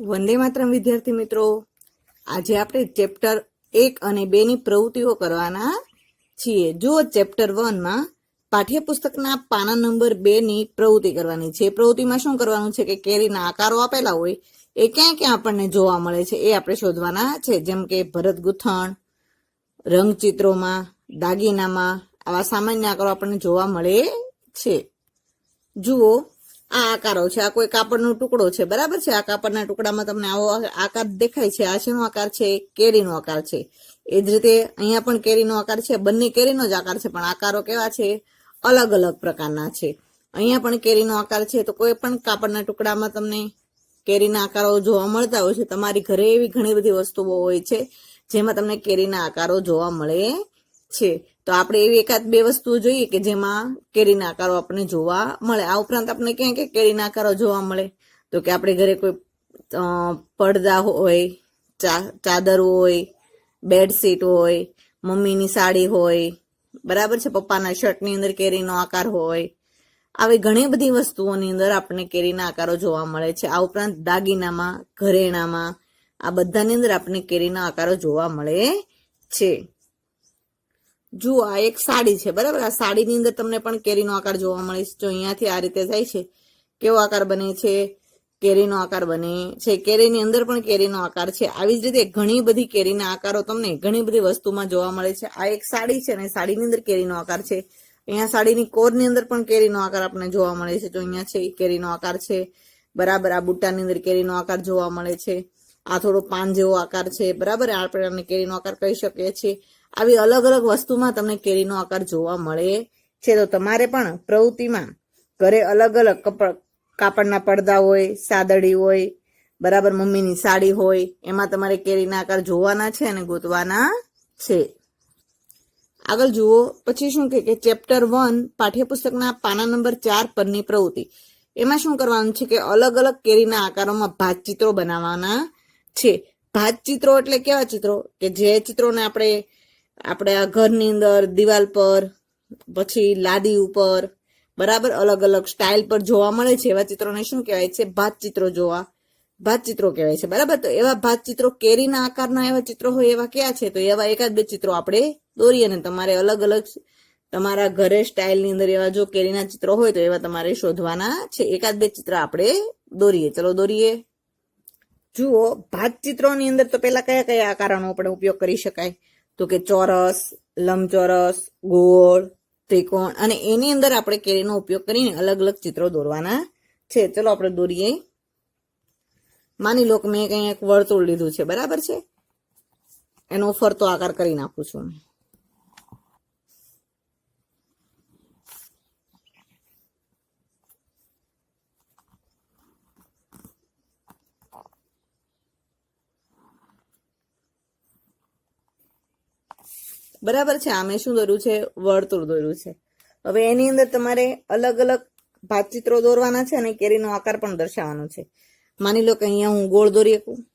વંદે માતરમ, વિદ્યાર્થી મિત્રો. આજે આપણે ચેપ્ટર એક અને બે ની પ્રવૃત્તિઓ કરવાના છીએ. જો ચેપ્ટર વનમાં પાઠ્યપુસ્તકના પાના નંબર બે ની પ્રવૃત્તિ કરવાની છે. પ્રવૃત્તિમાં શું કરવાનું છે કે કેરીના આકારો આપેલા હોય, એ ક્યાં ક્યાં આપણને જોવા મળે છે એ આપણે શોધવાના છે. જેમ કે ભરત ગૂંથણ, રંગચિત્રોમાં, દાગીનામાં આવા સામાન્ય આકારો આપણને જોવા મળે છે. જુઓ આ આકારો છે, આ કોઈ કાપડનો ટુકડો છે, બરાબર છે? આ કાપડના ટુકડામાં તમને આવો આકાર દેખાય છે આ શેનો આકાર છે, કેરીનો આકાર છે. એ જ રીતે અહીંયા પણ કેરીનો આકાર છે, બંને કેરીનો જ આકાર છે, પણ આકારો કેવા છે? અલગ અલગ પ્રકારના છે. અહીંયા પણ કેરીનો આકાર છે, તો કોઈ પણ કાપડના ટુકડામાં તમને કેરીના આકારો જોવા મળતા હોય છે. તમારી ઘરે એવી ઘણી બધી વસ્તુઓ હોય છે, જેમાં તમને કેરીના આકારો જોવા મળે છે. તો આપણે એવી એકાદ બે વસ્તુઓ જોઈએ કે જેમાં કેરીના આકારો આપણને જોવા મળે. આ ઉપરાંત આપણે ક્યાં ક્યાં કેરીના આકારો જોવા મળે. તો કે આપણે ઘરે કોઈ પડદા હોય ચાદર હોય, બેડશીટ હોય, મમ્મીની સાડી હોય, બરાબર છે, પપ્પાના શર્ટની અંદર કેરીનો આકાર હોય. આવી ઘણી બધી વસ્તુઓની અંદર આપણને કેરીના આકારો જોવા મળે છે. આ ઉપરાંત દાગીનામાં, ઘરેણામાં, આ બધાની અંદર આપણને કેરીના આકારો જોવા મળે છે. જુઓ, આ એક સાડી છે, બરાબર? આ સાડીની અંદર તમને પણ કેરીનો આકાર જોવા મળે છે. જો અહીંયાથી આ રીતે જાય છે, કેવો આકાર બને છે? કેરીનો આકાર બને છે. કેરીની અંદર પણ કેરીનો આકાર છે. આવી જ રીતે ઘણી બધી કેરીના આકારો તમને ઘણી બધી વસ્તુમાં જોવા મળે છે. આ એક સાડી છે અને સાડીની અંદર કેરીનો આકાર છે. અહીંયા સાડીની કોરની અંદર પણ કેરીનો આકાર આપણને જોવા મળે છે. જો અહીંયા છે કેરીનો આકાર છે. બરાબર, આ બુટ્ટાની અંદર કેરીનો આકાર જોવા મળે છે. આ થોડો પાન જેવો આકાર છે. બરાબર, આપણે આને કેરીનો આકાર કહી શકીએ છીએ. આવી અલગ અલગ વસ્તુમાં તમને કેરીનો આકાર જોવા મળે છે. તો તમારે પણ પ્રવૃત્તિમાં ઘરે અલગ અલગ કપડ કાપડના પડદા હોય, સાદડી હોય, બરાબર મમ્મીની સાડી હોય, એમાં તમારે કેરીના આકાર જોવાના છે અને ગોતવાના છે. આગળ જુઓ, પછી શું કે ચેપ્ટર વન પાઠ્યપુસ્તકના પાના નંબર ચાર પરની પ્રવૃત્તિ. એમાં શું કરવાનું છે કે અલગ અલગ કેરીના આકારોમાં ભાતચિત્રો બનાવવાના છે. ભાતચિત્રો એટલે કેવા ચિત્રો? કે જે ચિત્રોને આપણે આપણે આ ઘરની અંદર, દિવાલ પર, પછી લાદી ઉપર, બરાબર અલગ અલગ સ્ટાઇલ પર જોવા મળે છે. એવા ચિત્રોને શું કહેવાય છે? ભાત ચિત્રો જોવા. ભાત ચિત્રો કહેવાય છે. બરાબર? તો એવા ભાત ચિત્રો કેરીના આકારના એવા ચિત્રો હોય એવા કયા છે? તો એવા એકાદ બે ચિત્રો આપણે દોરીએ અને તમારે અલગ અલગ તમારા ઘરે સ્ટાઇલની અંદર એવા જો કેરીના ચિત્રો હોય તો એવા તમારે શોધવાના છે. એકાદ બે ચિત્ર આપણે દોરીએ. ચલો દોરીએ. જુઓ ભાત ચિત્રોની અંદર તો પેલા કયા કયા આકારોનો આપણે ઉપયોગ કરી શકાય? તો કે ચોરસ, લંબચોરસ, ગોળ, ત્રિકોણ અને એની અંદર આપણે કેરીનો ઉપયોગ કરીને અલગ અલગ ચિત્રો દોરવાના છે. ચલો આપણે દોરીએ. માની લો કે મેં કંઈ એક વર્તુળ લીધું છે, બરાબર છે? એનો ફરતો આકાર કરી નાખું છું. બરાબર છે, આમે શું દોર્યું છે? વર્તુળ દોર્યું છે. હવે એની અંદર તમારે અલગ અલગ ભાતચિત્રો દોરવાના છે અને કેરીનો આકાર પણ દર્શાવવાનો છે. માની લો કે અહીંયા હું ગોળ દોરી શકું.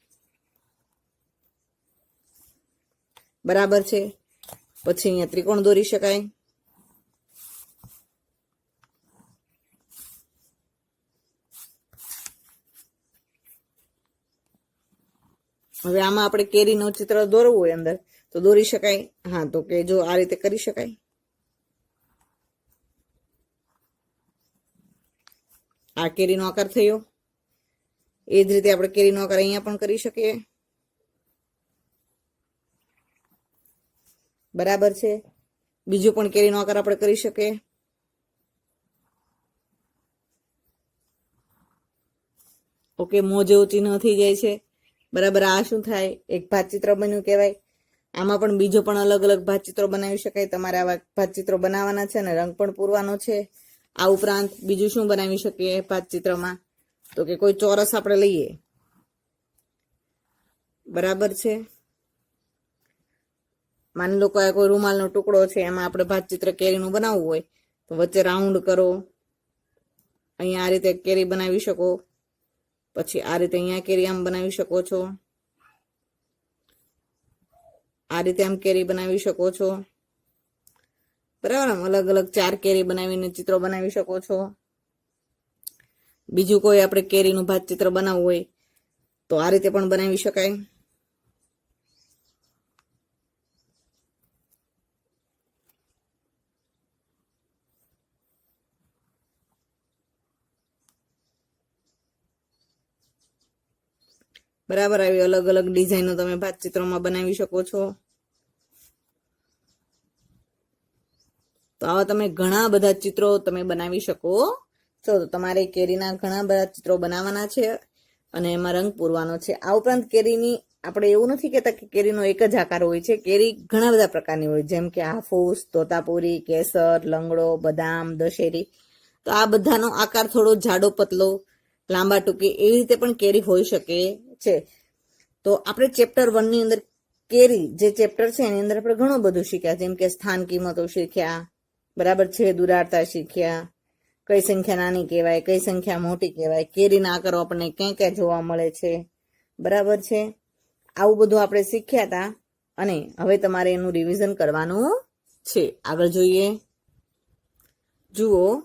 બરાબર છે. પછી અહીંયા ત્રિકોણ દોરી શકાય. હવે આમાં આપણે કેરીનું ચિત્ર દોરવું હોય અંદર. તો દોરી શકાય? હા, તો કે જો આ રીતે કરી શકાય. આ કેરીનો આકાર થયો. એ જ રીતે આપણે કેરીનો આકાર અહીંયા પણ કરી શકીએ. બરાબર છે? બીજો પણ કેરીનો આકાર આપણે કરી શકીએ. ઓકે, મો જેવું ચિહ્ન થઈ જાય છે. બરાબર, આ શું થાય? એક ભાત ચિત્ર બન્યું કહેવાય. આમાં પણ બીજો પણ અલગ અલગ ભાતચિત્રો બનાવી શકાય. તમારે આવા ભાતચિત્રો બનાવવાના છે અને રંગ પણ પૂરવાનો છે. આ ઉપરાંત બીજું શું બનાવી શકીએ ભાતચિત્રમાં? તો કે કોઈ ચોરસ આપણે લઈએ. બરાબર છે? માની લો કે કોઈ રૂમાલનો ટુકડો છે, એમાં આપણે ભાતચિત્ર કેરીનું બનાવવું હોય, તો વચ્ચે રાઉન્ડ કરો. અહીંયા આ રીતે કેરી બનાવી શકો. પછી આ રીતે અહીંયા કેરી આમ બનાવી શકો છો. આ રીતે આમ કેરી બનાવી શકો છો. બરાબર, આમ અલગ અલગ ચાર કેરી બનાવીને ચિત્રો બનાવી શકો છો. બીજું કોઈ આપણે કેરીનું ભાત ચિત્ર બનાવવું હોય તો આ રીતે પણ બનાવી શકાય. બરાબર, આવી અલગ અલગ ડિઝાઇનો તમે ભાત ચિત્રોમાં બનાવી શકો છો. તો આવા તમે ઘણા બધા ચિત્રો તમે બનાવી શકો. છો તો તમારે કેરીના ઘણા બધા ચિત્રો બનાવવાના છે અને એમાં રંગ પૂરવાનો છે. આ ઉપરાંત કેરીની આપણે એવું નથી કહેતા કે કેરીનો એક જ આકાર હોય છે. કેરી ઘણા બધા પ્રકારની હોય જેમ કે હાફૂસ તોતાપુરી, કેસર, લંગડો, બદામ, દશેરી. તો આ બધાનો આકાર થોડો જાડો, પતલો, લાંબા ટૂંકી એવી રીતે પણ કેરી હોઈ શકે છે. તો આપણે ચેપ્ટર વનની અંદર કેરી જે ચેપ્ટર છે એની અંદર આપણે ઘણું બધું શીખ્યા. જેમ કે સ્થાન, કિંમતો શીખ્યા બરાબર છે, દુરાડતા શીખ્યા. કઈ સંખ્યા નાની કહેવાય, કઈ સંખ્યા મોટી કહેવાય, કેરીના આકારો આપણને ક્યાં ક્યાં જોવા મળે છે? બરાબર છે? આવું બધું આપણે શીખ્યા હતા અને હવે તમારે એનું રિવિઝન કરવાનું છે. આગળ જોઈએ. જુઓ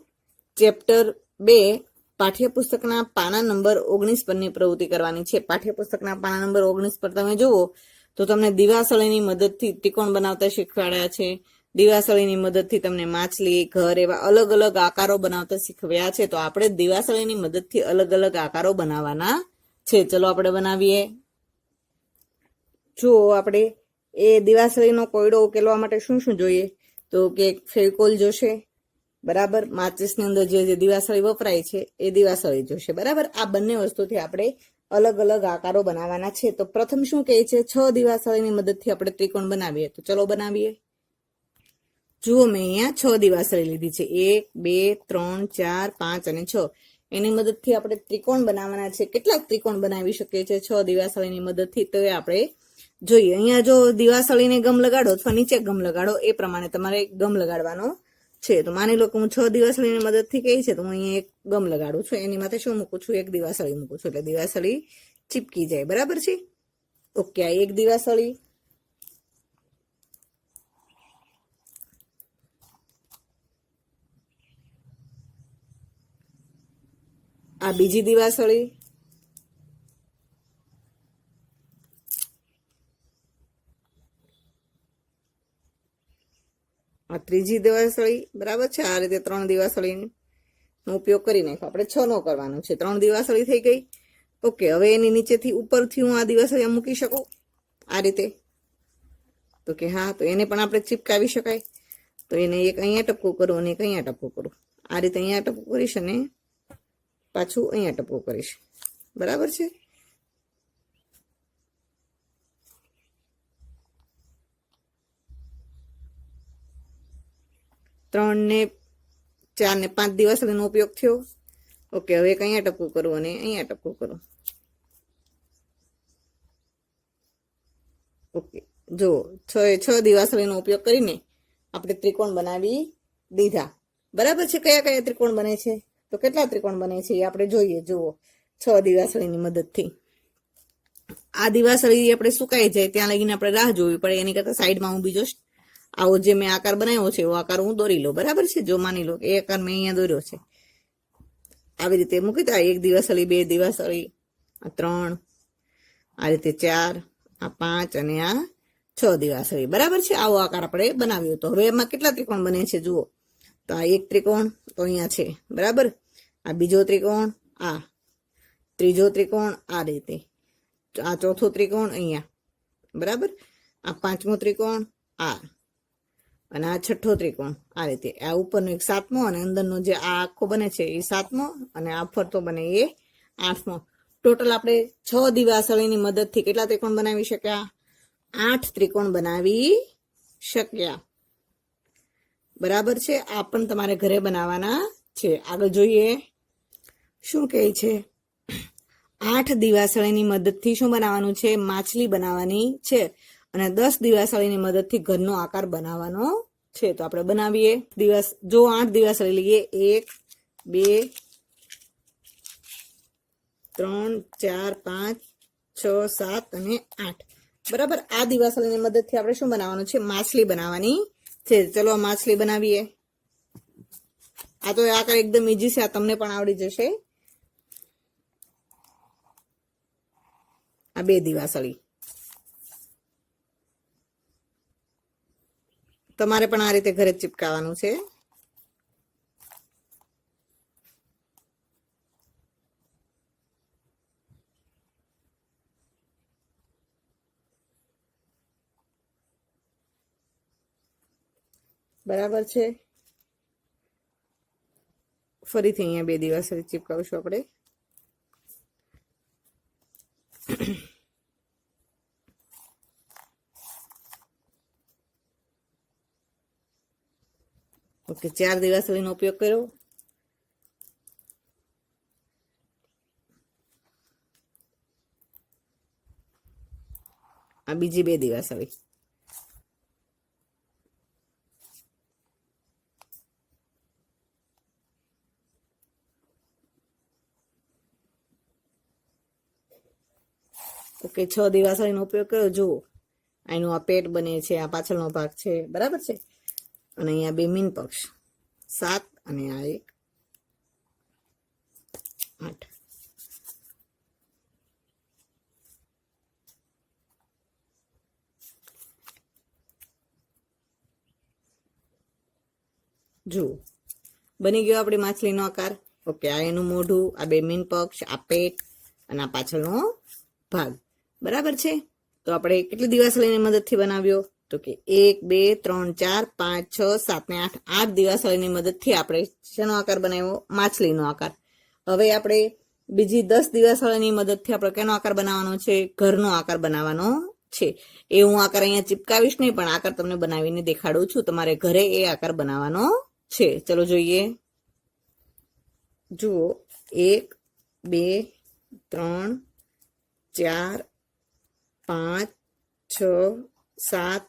ચેપ્ટર બે, પાઠ્યપુસ્તકના પાના નંબર ઓગણીસ પરની પ્રવૃત્તિ કરવાની છે. પાઠ્યપુસ્તકના પાના નંબર ઓગણીસ પર તમે જુઓ, તો તમને દિવાસળીની મદદથી ત્રિકોણ બનાવતા શીખવાડ્યા છે. દિવાસળીની મદદથી તમને માછલી, ઘર એવા અલગ અલગ આકારો બનાવતા શીખવ્યા છે. તો આપણે દિવાસળીની મદદથી અલગ અલગ આકારો બનાવવાના છે. ચલો આપણે બનાવીએ. જુઓ આપણે એ દિવાસળીનો કોયડો ઉકેલવા માટે શું શું જોઈએ? તો કે ફેવિકોલ જોશે, બરાબર? માચિસની અંદર જે જે દિવાસળી વપરાય છે, એ દિવાસળી જોશે, બરાબર? આ બંને વસ્તુથી આપણે અલગ અલગ આકારો બનાવવાના છે. તો પ્રથમ શું કહે છે? છ દિવાસળીની મદદથી આપણે ત્રિકોણ બનાવીએ. તો ચલો બનાવીએ. જુઓ મેં અહીંયા છ દિવાસળી લીધી છે. એક, બે, ત્રણ, ચાર, પાંચ અને છ. એની મદદથી આપણે ત્રિકોણ બનાવવાના છે. કેટલાક ત્રિકોણ બનાવી શકીએ છીએ છ દિવાસળીની મદદથી? તો એ આપણે જોઈએ. અહીંયા જો દિવાસળીને ગમ લગાડો અથવા નીચે ગમ લગાડો, એ પ્રમાણે તમારે ગમ લગાડવાનો છે. તો માની લો કે હું છ દિવાસળીની મદદથી કહી છે, તો હું અહીંયા એક ગમ લગાડું છું. એની માથે શું મૂકું છું? એક દિવાસળી મૂકું છું. એટલે દિવાસળી ચીપકી જાય. બરાબર છે? ઓકે, આ એક દિવાસળી આ બીજી દિવાસળી આ ત્રીજી દિવાસળી બરાબર છે? આ રીતે ત્રણ દિવાસળીનો ઉપયોગ કરી નાખ્યો. આપણે છ નો કરવાનો છે. ત્રણ દિવાસળી થઈ ગઈ. ઓકે, હવે એની નીચેથી ઉપરથી હું આ દિવાસળી મૂકી શકું? આ રીતે. તો કે હા, તો એને પણ આપણે ચીપકાવી શકાય. તો એને એક અહીંયા ટપકું કરું અને એક અહીંયા ટપકું કરું. આ રીતે અહીંયા ટપકું કરીશ અને પાછું અહીંયા ટપકું કરીશ. બરાબર છે? ત્રણ ને ચાર ને પાંચ દિવસ દિવસનો ઉપયોગ થયો. ઓકે, હવે એક અહીંયા ટપકું કરું અને અહીંયા ટપકું કરું. ઓકે જો છ છ દિવસ દિવાસળીનો ઉપયોગ કરીને આપણે ત્રિકોણ બનાવી દીધા. બરાબર છે? કયા કયા ત્રિકોણ બને છે? તો કેટલા ત્રિકોણ બને છે એ આપણે જોઈએ. જુઓ. છ દિવાસળીની મદદથી. આ દિવાસળી આપણે સુકાઈ જાય ત્યાં લગીને આપણે રાહ જોવી પડે. એની કરતા સાઈડમાં હું બીજો આવો જે મેં આકાર બનાવ્યો છે એવો આકાર હું દોરી લઉં. બરાબર છે? જો માની લો એ આકાર મેં અહીંયા દોર્યો છે. આવી રીતે મૂકી દો એક દિવાસળી, બે દિવાસળી, આ ત્રણ, આ રીતે ચાર, આ પાંચ અને આ છ દિવાસળી. બરાબર છે? આવો આકાર આપણે બનાવ્યો. તો હવે એમાં કેટલા ત્રિકોણ બને છે? જુઓ. તો આ એક ત્રિકોણ તો અહીંયા છે. બરાબર? આ બીજો ત્રિકોણ, આ. ત્રીજો ત્રિકોણ, આ રીતે. આ ચોથો ત્રિકોણ અહીંયા. બરાબર? આ પાંચમો ત્રિકોણ, આ. અને આ છઠ્ઠો ત્રિકોણ, આ રીતે. આ ઉપરનો એક સાતમો અને અંદરનો જે આ આખો બને છે એ સાતમો અને આ ફરતો બને એ આઠમો. ટોટલ આપણે છ દિવાસળીની મદદથી કેટલા ત્રિકોણ બનાવી શક્યા? આઠ ત્રિકોણ બનાવી શક્યા. બરાબર છે? આ પણ તમારે ઘરે બનાવવાના છે. આગળ જોઈએ. શું કહે છે? આઠ દિવાસળીની મદદથી શું બનાવવાનું છે? માછલી બનાવવાની છે. અને દસ દિવાસળીની મદદથી ઘરનો આકાર બનાવવાનો છે. તો આપણે બનાવીએ. દિવસ જો આઠ દિવાસળી લઈએ. એક, બે, ત્રણ, ચાર, પાંચ, છ, સાત અને આઠ. બરાબર? આ દિવાસળીની મદદથી આપણે શું બનાવવાનું છે? માછલી બનાવવાની છે, ચલો માછલી બનાવીએ. આ તો આ કઈ એકદમ ઈજી છે, આ તમને પણ આવડી જશે. આ બે દિવાસળી. તમારે પણ આ રીતે ઘરે જ ચિપકાવવાનું છે. બરાબર છે? ફરીથી અહીંયા બે દિવસ ચિપકાવશું આપણે. ઓકે, ચાર દિવસ સુધીનો ઉપયોગ કર્યો? આ બીજી બે ઓકે છ દિવાસળીનો ઉપયોગ કર્યો, જુઓ. આનું આ પેટ બને છે, આ પાછળનો ભાગ છે, બરાબર છે? અને અહીંયા બે મીન પક્ષ. સાત અને આ એક. આઠ. જુઓ. બની ગયો આપણી માછલીનો આકાર. ઓકે, આ એનું મોઢું, આ બે મીન પક્ષ, આ પેટ અને આ પાછળનો ભાગ. બરાબર છે? તો આપણે કેટલી દિવાસળીની મદદથી બનાવ્યો? તો કે એક, બે, ત્રણ, ચાર, પાંચ, છ, સાત ને આઠ આઠ દિવાસળીની મદદથી આપણે શેનો આકાર બનાવ્યો? માછલીનો આકાર. હવે આપણે બીજી દસ દિવાસળીની મદદથી આપણે કેનો આકાર બનાવવાનો છે? ઘરનો આકાર બનાવવાનો છે. એ હું આકાર અહીંયા ચિપકાવીશ નહીં, પણ આકાર તમને બનાવીને દેખાડું છું. તમારે ઘરે એ આકાર બનાવવાનો છે. ચલો જોઈએ. જુઓ. એક, બે, ત્રણ, ચાર પાંચ, છ, સાત,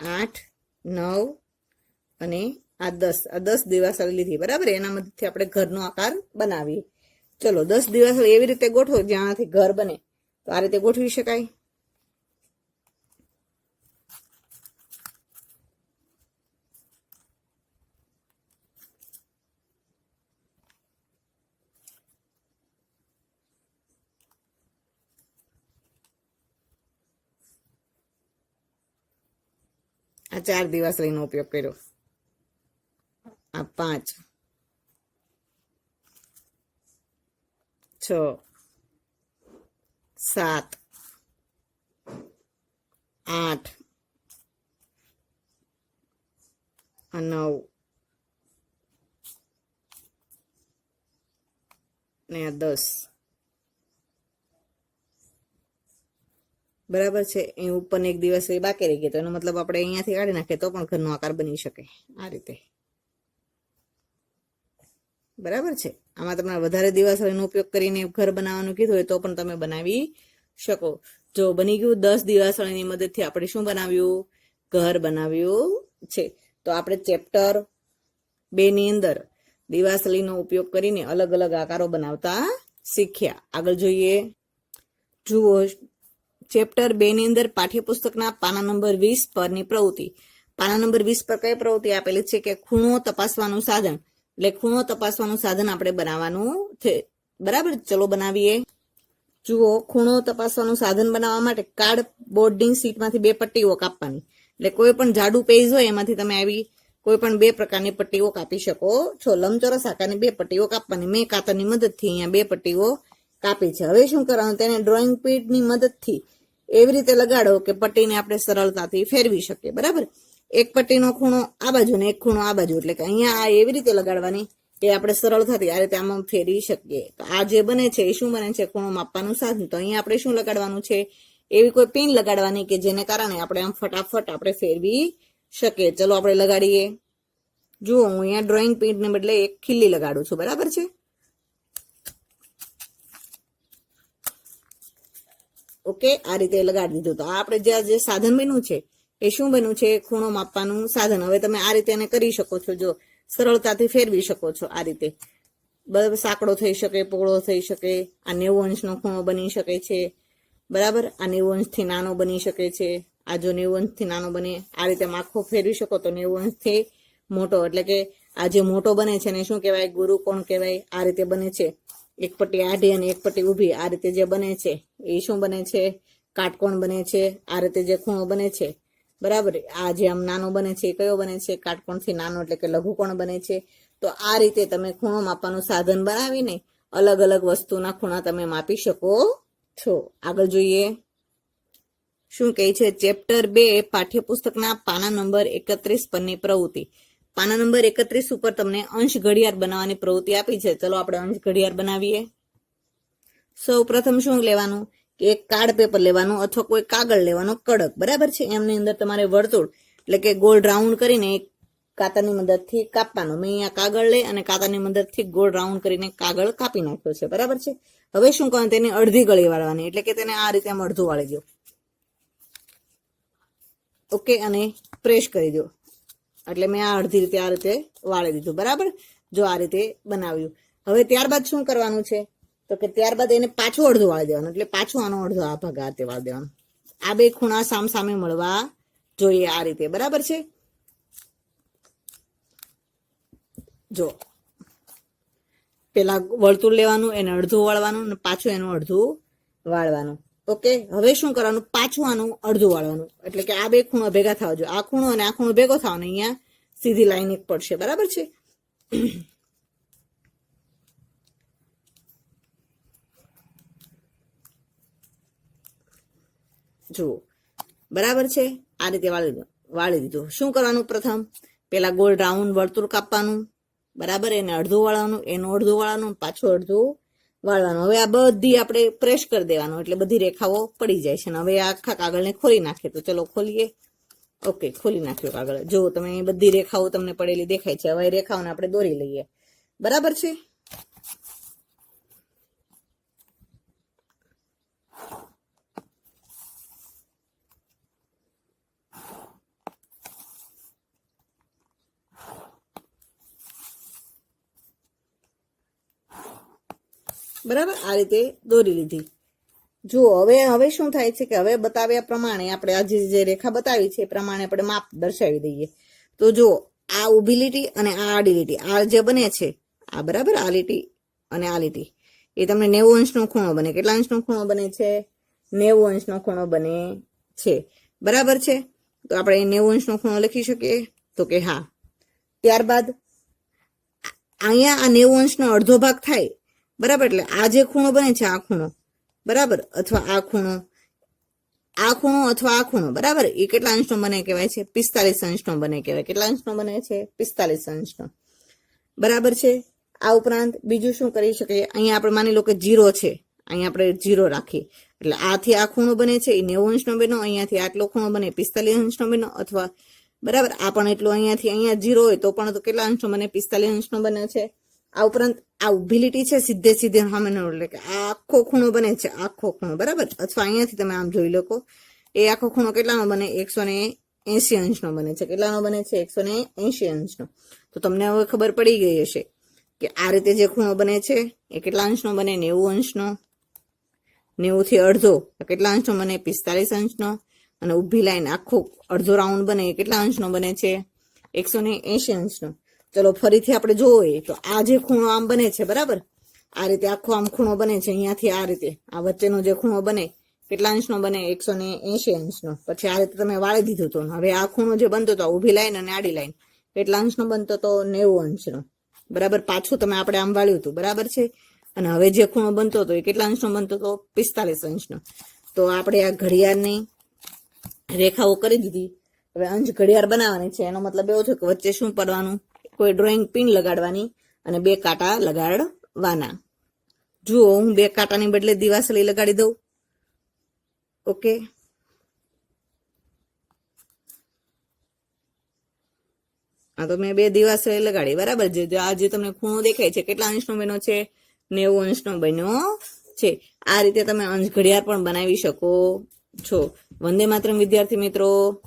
આઠ, નવ અને આ દસ. આ દસ દિવાસળી લીધી. બરાબર? એના મદદથી આપણે ઘરનો આકાર બનાવીએ. ચલો, દસ દિવાસળી એવી રીતે ગોઠવો જ્યાંથી ઘર બને. તો આ રીતે ગોઠવી શકાય. આ ચાર દિવસ લઈને ઉપયોગ કર્યો. આ પાંચ. છ. સાત. આઠ. નવ. ને દસ. બરાબર છે? એ ઉપર એક દિવસ એ બાકી રહી ગઈ, તો એનો મતલબ આપણે અહીંયાથી કાઢી નાખીએ તો પણ ઘરનો આકાર બની શકે, આ રીતે. બરાબર છે? આમાં તમને વધારે દિવાસળીનો ઉપયોગ કરીને ઘર બનાવવાનું કીધું હોય તો પણ તમે બનાવી શકો. જો બની ગયું દસ દિવાસળીની મદદથી આપણે શું બનાવ્યું? ઘર બનાવ્યું છે. તો આપણે ચેપ્ટર બેની અંદર દિવાસળીનો ઉપયોગ કરીને અલગ અલગ આકારો બનાવતા શીખ્યા. આગળ જોઈએ. જુઓ ચેપ્ટર બે ની અંદર પાઠ્યપુસ્તકના પાના નંબર વીસ પરની પ્રવૃત્તિ. પાના નંબર વીસ પર કઈ પ્રવૃત્તિ આપેલી છે કે ખૂણો તપાસવાનું સાધન? એટલે ખૂણો તપાસવાનું સાધન આપણે બનાવવાનું છે. બરાબર? ચલો બનાવીએ. જુઓ, ખૂણો તપાસવાનું સાધન બનાવવા માટે કાર્ડ બોર્ડિંગ સીટમાંથી બે પટ્ટીઓ કાપવાની. એટલે કોઈ પણ જાડુ પેજ હોય એમાંથી તમે આવી કોઈ પણ બે પ્રકારની પટ્ટીઓ કાપી શકો છો. લંબચોરસ આકારની બે પટ્ટીઓ કાપવાની. મેં કાતરની મદદથી અહીંયા બે પટ્ટીઓ કાપી છે. હવે શું કરવાનું? તેને ડ્રોઈંગ પીટની મદદથી એવી રીતે લગાડો કે પટ્ટીને આપણે સરળતાથી ફેરવી શકીએ, બરાબર? એક પટ્ટીનો ખૂણો આ બાજુ ને એક ખૂણો આ બાજુ. એટલે કે અહીંયા આ એવી રીતે લગાડવાની કે આપણે સરળતાથી આ રીતે આમાં ફેરવી શકીએ. આ જે બને છે, એ શું બને છે, ખૂણો માપવાનું સાધન. તો અહીંયા આપણે શું લગાડવાનું છે? એવી કોઈ પિન લગાડવાની કે જેને કારણે આપણે આમ ફટાફટ આપણે ફેરવી શકીએ. ચલો, આપણે લગાડીએ. જુઓ, હું અહીંયા ડ્રોઈંગ પિનને બદલે એક ખીલ્લી લગાડું છું. બરાબર છે? ઓકે? આ રીતે લગાડી દીધું તો. આપણે જે જે સાધન બન્યું છે, એ શું બન્યું છે? ખૂણો માપવાનું સાધન. હવે તમે આ રીતે એને કરી શકો છો. જો સરળતાથી ફેરવી શકો છો આ રીતે. બરાબર? સાંકડો થઈ શકે પોળો થઈ શકે, આ નેવું અંશનો ખૂણો બની શકે છે. બરાબર? આ નેવું અંશથી નાનો બની શકે છે. આ જો નેવું અંશથી નાનો બને, આ રીતે માખો ફેરવી શકો તો નેવું અંશથી મોટો. એટલે કે આ જે મોટો બને છે ને શું કહેવાય? ગુરુ કોણ કહેવાય? આ રીતે બને છે. એક પટ્ટી આડી અને એક પટ્ટી ઊભી. આ રીતે જે બને છે, એ શું બને છે? કાટકોણ બને છે. આ રીતે જે ખૂણો બને છે. બરાબર? આ જે આમ નાનો બને છે, એ કયો બને છે? કાટકોણથી નાનો એટલે કે લઘુકોણ બને છે. તો આ રીતે તમે ખૂણો માપવાનું સાધન બનાવીને અલગ અલગ વસ્તુના ખૂણા તમે માપી શકો છો. આગળ જોઈએ. શું કહે છે? ચેપ્ટર બે, પાઠ્યપુસ્તકના પાના નંબર એકત્રીસ પરની પ્રવૃત્તિ. પાના નંબર એકત્રીસ ઉપર તમને અંશ ઘડિયાળ બનાવવાની પ્રવૃત્તિ આપી છે. ચલો આપણે અંશ ઘડિયાળ બનાવીએ. સૌ પ્રથમ શું લેવાનું? કે એક કાર્ડ પેપર લેવાનું અથવા કોઈ કાગળ લેવાનો કડક. બરાબર છે? એમની અંદર તમારે વર્તુળ, એટલે કે ગોળ રાઉન્ડ કરીને એક કાતરની મદદથી કાપવાનું. મેં અહીંયા કાગળ લઈ અને કાતરની મદદથી ગોળ રાઉન્ડ કરીને કાગળ કાપી નાખ્યો છે. બરાબર છે? હવે શું કરવાનું? તેની અડધી ગળી વાળવાની. એટલે કે તેને આ રીતે અડધું વાળી દો. ઓકે? અને પ્રેસ કરી દો. એટલે મેં આ અડધી રીતે આ રીતે વાળી દીધું, બરાબર? જો આ રીતે બનાવ્યું. હવે ત્યારબાદ શું કરવાનું છે? તો કે ત્યારબાદ એને પાછું અડધું વાળી દેવાનું, એટલે પાછું આનો અડધો આ ભાગ આ રીતે વાળી દેવાનો. આ બે ખૂણા સામ સામે મળવા જોઈએ આ રીતે, બરાબર છે? જો, પેલા વર્તુળ લેવાનું, એને અડધું વાળવાનું અને પાછું એનું અડધું વાળવાનું. ઓકે? હવે શું કરવાનું? પાછું આનું અડધું વાળવાનું. એટલે કે આ બે ખૂણો ભેગા થવા જોઈએ. આ ખૂણો અને આ ખૂણો ભેગો થવાનો, અહીંયા સીધી લાઈન એક પડશે. બરાબર છે? જુઓ. બરાબર છે? આ રીતે વાળી દીધું વાળી દીધું. શું કરવાનું પ્રથમ? પેલા ગોળ રાઉન્ડ વર્તુળ કાપવાનું. બરાબર? એને અડધું વાળવાનું, એનું અડધું વાળવાનું, પાછું અડધું વાળવાનું. હવે આ બધી આપણે પ્રેસ કરી દેવાનું એટલે બધી રેખાઓ પડી જાય છે અને હવે આખા કાગળને ખોલી નાખીએ. તો ચલો ખોલીએ. ઓકે ખોલી નાખ્યો કાગળ. જો તમે બધી રેખાઓ તમને પડેલી દેખાય છે. હવે રેખાઓને આપણે દોરી લઈએ. બરાબર છે? બરાબર? આ રીતે દોરી લીધી. જુઓ, હવે હવે શું થાય છે કે હવે બતાવ્યા પ્રમાણે આપણે આ જે જે રેખા બતાવી છે એ પ્રમાણે આપણે માપ દર્શાવી દઈએ. તો જુઓ, આ ઊભી લીટી અને આ આડી લીટી, આ જે બને છે, આ બરાબર આ લીટી અને આ લીટી. એ તમને નેવું અંશનો ખૂણો બને. કેટલા અંશનો ખૂણો બને છે? નેવું અંશનો ખૂણો બને છે. બરાબર છે? તો આપણે નેવું અંશનો ખૂણો લખી શકીએ? તો કે હા. ત્યારબાદ અહીંયા આ નેવું અંશનો અડધો ભાગ થાય બરાબર? એટલે આ જે ખૂણો બને છે, આ ખૂણો. બરાબર? અથવા આ ખૂણો. આ ખૂણો અથવા આ ખૂણો. બરાબર? એ કેટલા અંશનો બને કહેવાય છે? પિસ્તાલીસ અંશનો બને કહેવાય. કેટલા અંશનો બને છે? પિસ્તાલીસ અંશનો. બરાબર છે? આ ઉપરાંત બીજું શું કરી શકીએ? અહીંયા આપણે માની લો કે જીરો છે. અહીંયા આપણે જીરો રાખીએ. એટલે આથી આ ખૂણો બને છે, એ નેવું અંશનો બનો અહીંયાથી આટલો ખૂણો બને, પિસ્તાલીસ અંશનો બનો અથવા બરાબર? આ પણ એટલો અહીંયાથી અહીંયા જીરો હોય તો પણ કેટલા અંશનો બને? પિસ્તાલીસ અંશનો બને છે. આ ઉપરાંત આ ઉભીલીટી છે સીધે સીધે સામેનો એટલે કે આખો ખૂણો બને છે, આખો ખૂણો, બરાબર? અથવા અહીંયાથી તમે આમ જોઈ લો એ આખો ખૂણો કેટલાનો બને? એકસો ને એસી અંશનો બને છે. કેટલાનો બને છે? એકસો ને એસી અંશનો. તો તમને હવે ખબર પડી ગઈ હશે કે આ રીતે જે ખૂણો બને છે, એ કેટલા અંશનો બને? નેવું અંશનો. નેવું થી અડધો કેટલા અંશનો બને? પિસ્તાલીસ અંશનો. અને ઊભી લાઈન આખો અડધો રાઉન્ડ બને કેટલા અંશનો બને છે? એકસો ને એસી અંશનો. ચલો, ફરીથી આપણે જોઈએ તો આ જે ખૂણો આમ બને છે, બરાબર? આ રીતે આખો આમ ખૂણો બને છે, અહીંયાથી આ રીતે. આ વચ્ચેનો જે ખૂણો બને, કેટલા અંશનો બને? એકસો ને એસી અંશનો. પછી આ રીતે તમે વાળી દીધું હતું હવે આ ખૂણો જે બનતો હતો ઊભી લાઈન અને આડી લાઈન, કેટલા અંશનો બનતો હતો? નેવું અંશનો. બરાબર? પાછું તમે આપણે આમ વાળ્યું હતું, બરાબર છે? અને હવે જે ખૂણો બનતો હતો, એ કેટલા અંશનો બનતો હતો? પિસ્તાલીસ અંશનો. તો આપણે આ ઘડિયાળની રેખાઓ કરી દીધી. હવે અંશ ઘડિયાળ બનાવવાની છે. એનો મતલબ એવો છે કે વચ્ચે શું પડવાનું? કોઈ ડ્રોઈંગ પિન લગાડવાની અને બે કાંટા લગાડવાના. જુઓ, હું બે કાંટાની બદલે દિવાસળી લગાડી દઉં. ઓકે. આ તો મેં બે દિવાસળી લગાડી, બરાબર છે? આ જે તમને ખૂણો દેખાય છે, કેટલા અંશનો બન્યો છે? નેવું અંશનો બન્યો છે. આ રીતે તમે અંશ ઘડિયાળ પણ બનાવી શકો છો. વંદે માત્ર વિદ્યાર્થી મિત્રો.